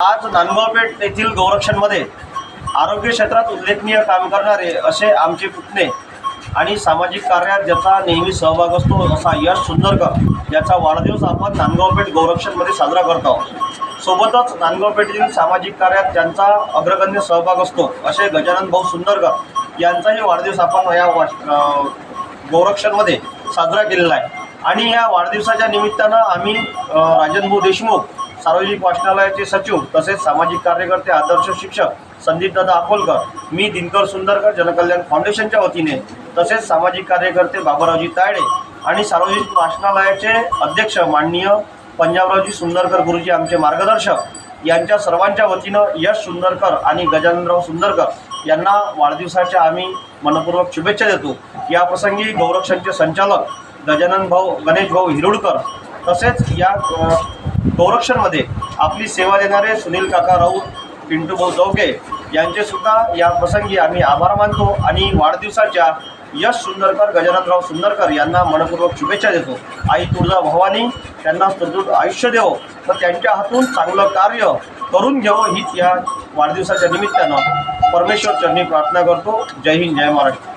आज नांदगावपेठ येथील गौरक्षणमध्ये आरोग्य क्षेत्रात उल्लेखनीय काम करणारे असे आमचे पुतणे आणि सामाजिक कार्यात ज्याचा नेहमी सहभाग असतो असा यश सुंदरकर याचा वाढदिवस आपण नांदगावपेठ गौरक्षणमध्ये साजरा करतो आहोत. सोबतच नांदगावपेठेतील सामाजिक कार्यात ज्यांचा अग्रगण्य सहभाग असतो असे गजानन भाऊ सुंदरकर यांचाही वाढदिवस आपण या वा गौरक्षणमध्ये साजरा केलेला आहे. आणि या वाढदिवसाच्या निमित्तानं आम्ही अ, राजनभाऊ देशमुख सार्वजनिक वाचनालयाचे सचिव तसेच सामाजिक कार्यकर्ते आदर्श शिक्षक संदीपदादा अकोलकर मी दिनकर सुंदरकर जनकल्याण फाउंडेशनच्या वतीने तसेच सामाजिक कार्यकर्ते बाबारावजी तायडे आणि सार्वजनिक वाचनालयाचे अध्यक्ष माननीय पंजाबरावजी सुंदरकर गुरुजी आमचे मार्गदर्शक यांच्या सर्वांच्या वतीनं यश सुंदरकर आणि गजाननराव सुंदरकर यांना वाढदिवसाच्या आम्ही मनपूर्वक शुभेच्छा देतो. या प्रसंगी गौरक्षणचे संचालक गजानन भाऊ गणेश भाऊ हिरुडकर तसेच या अ, आपली सेवा देणारे सुनील काका राऊत पिंटू भाऊ चौके यांचे सुद्धा या प्रसंगी आम्ही आभार मानतो आणि वाढदिवसाच्या यश सुंदरकर गजाननराव सुंदरकर यांना मनपूर्वक शुभेच्छा देतो. आई तुळजा भवानी त्यांना सुदृढ आयुष्य देवो. तर त्यांच्या हातून चांगलं कार्य करून घ्यावं हीच या वाढदिवसाच्या निमित्तानं परमेश्वर चरणी प्रार्थना करतो. जय हिंद जय महाराष्ट्र.